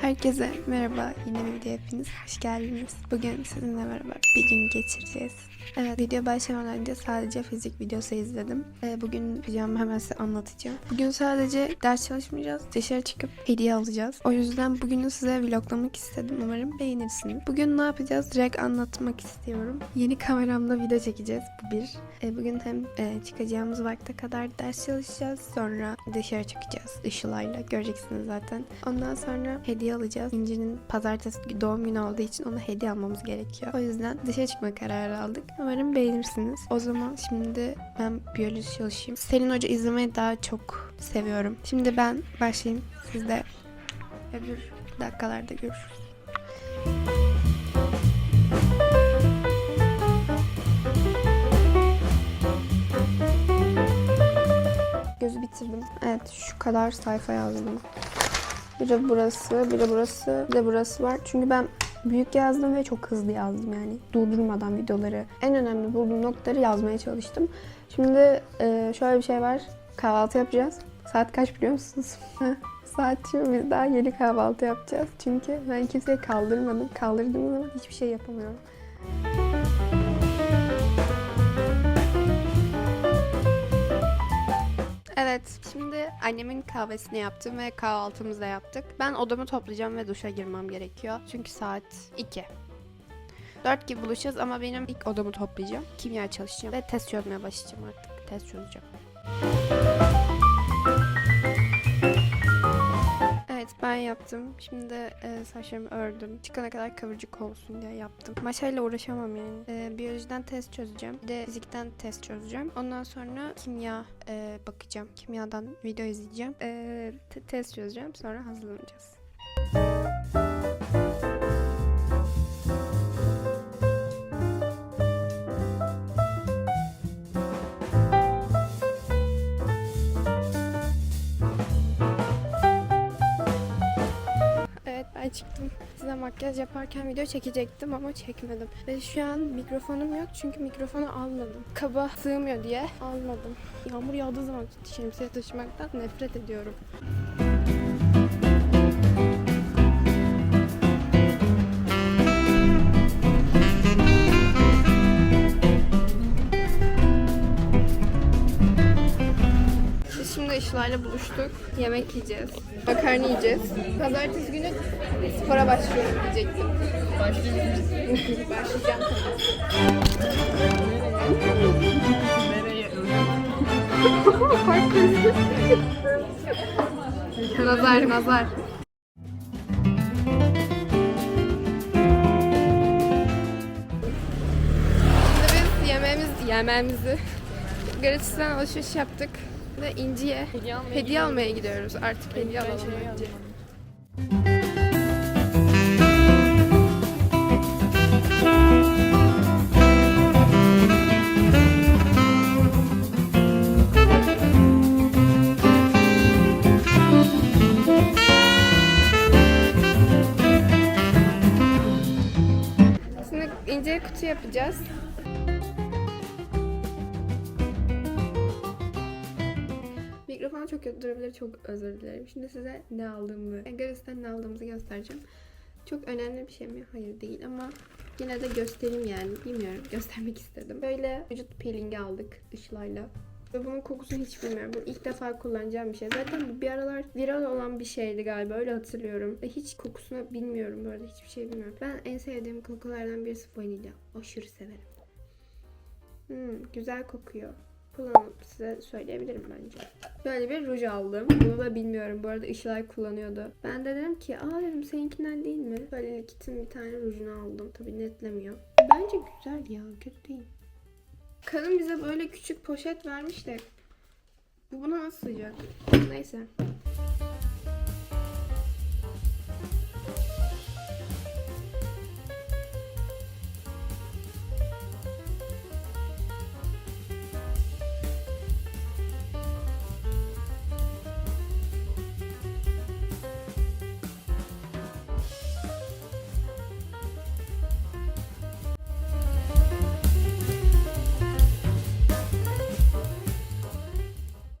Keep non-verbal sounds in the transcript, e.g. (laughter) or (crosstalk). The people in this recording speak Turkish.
Herkese merhaba. Yeni bir video hepiniz hoş geldiniz. Bugün sizinle beraber bir gün geçireceğiz. Evet, video başlamadan önce sadece fizik videosu izledim. Ee, bugün yapacağımı hemen size anlatacağım. Bugün sadece ders çalışmayacağız. Dışarı çıkıp hediye alacağız. O yüzden bugünü size vloglamak istedim. Umarım beğenirsiniz. Bugün ne yapacağız? Direkt anlatmak istiyorum. Yeni kameramla video çekeceğiz. Bu bir. Ee, bugün hem e, çıkacağımız vakte kadar ders çalışacağız. Sonra dışarı çıkacağız. Işılayla. Göreceksiniz zaten. Ondan sonra hediye alacağız. İnci'nin pazartesi doğum günü olduğu için ona hediye almamız gerekiyor. O yüzden dışarı çıkma kararı aldık. Umarım beğenirsiniz. O zaman şimdi ben biyoloji çalışayım. Selin Hoca izlemeyi daha çok seviyorum. Şimdi ben başlayayım. Siz de öbür dakikalarda görüşürüz. Gözü bitirdim. Evet şu kadar sayfa yazdım. Biri burası, biri burası, bir de burası var. Çünkü ben büyük yazdım ve çok hızlı yazdım yani. Durdurmadan videoları. En önemli bulduğum noktaları yazmaya çalıştım. Şimdi e, şöyle bir şey var. Kahvaltı yapacağız. Saat kaç biliyor musunuz? (laughs) Saat şu biz daha yeni kahvaltı yapacağız. Çünkü ben kimseyi kaldırmadım. Kaldırdığım zaman hiçbir şey yapamıyorum. Evet, şimdi annemin kahvesini yaptım ve kahvaltımızı da yaptık. Ben odamı toplayacağım ve duşa girmem gerekiyor. Çünkü saat 2. 4 gibi buluşacağız ama benim ilk odamı toplayacağım. Kimya çalışacağım ve test çözmeye başlayacağım artık. Test çözeceğim. Yaptım. Şimdi e, saçlarımı ördüm. Çıkana kadar kıvırcık olsun diye yaptım. Maşayla uğraşamam yani. E, biyolojiden test çözeceğim. Bir de fizikten test çözeceğim. Ondan sonra kimya e, bakacağım. Kimyadan video izleyeceğim. E, te- test çözeceğim. Sonra hazırlanacağız. Çıktım. Size makyaj yaparken video çekecektim ama çekmedim. Ve şu an mikrofonum yok çünkü mikrofonu almadım. Kaba sığmıyor diye almadım. Yağmur yağdığı zaman şemsiye taşımaktan nefret ediyorum. Işıl'ayla buluştuk. Yemek yiyeceğiz. Makarna yiyeceğiz. Pazartesi günü spora başlıyorum diyecektim. Başlayacağım. nazar nazar. Şimdi biz yemeğimiz, yemeğimizi Gratis'ten alışveriş yaptık. Ve İnci'ye hediye almaya, gidiyoruz. Artık hediye alalım önce. Şimdi İnci'ye kutu yapacağız. Mikrofon çok kötü durabilir. Çok özür dilerim. Şimdi size ne aldığımı, Gratis'ten ne aldığımızı göstereceğim. Çok önemli bir şey mi? Hayır değil ama yine de göstereyim yani. Bilmiyorum. Göstermek istedim. Böyle vücut peelingi aldık Işılay'la. Ve bunun kokusunu hiç bilmiyorum. Bu ilk defa kullanacağım bir şey. Zaten bu bir aralar viral olan bir şeydi galiba. Öyle hatırlıyorum. Ve hiç kokusunu bilmiyorum bu arada. Hiçbir şey bilmiyorum. Ben en sevdiğim kokulardan birisi vanilya. Aşırı severim. Hmm, güzel kokuyor kullanıp size söyleyebilirim bence. Böyle bir ruj aldım. Bunu da bilmiyorum. Bu arada Işılay kullanıyordu. Ben de dedim ki aa dedim seninkinden değil mi? Böyle Likit'in bir tane rujunu aldım. Tabii netlemiyor. Bence güzel ya. Kötü değil. Kadın bize böyle küçük poşet vermiş de bu buna nasıl sığacak? Neyse.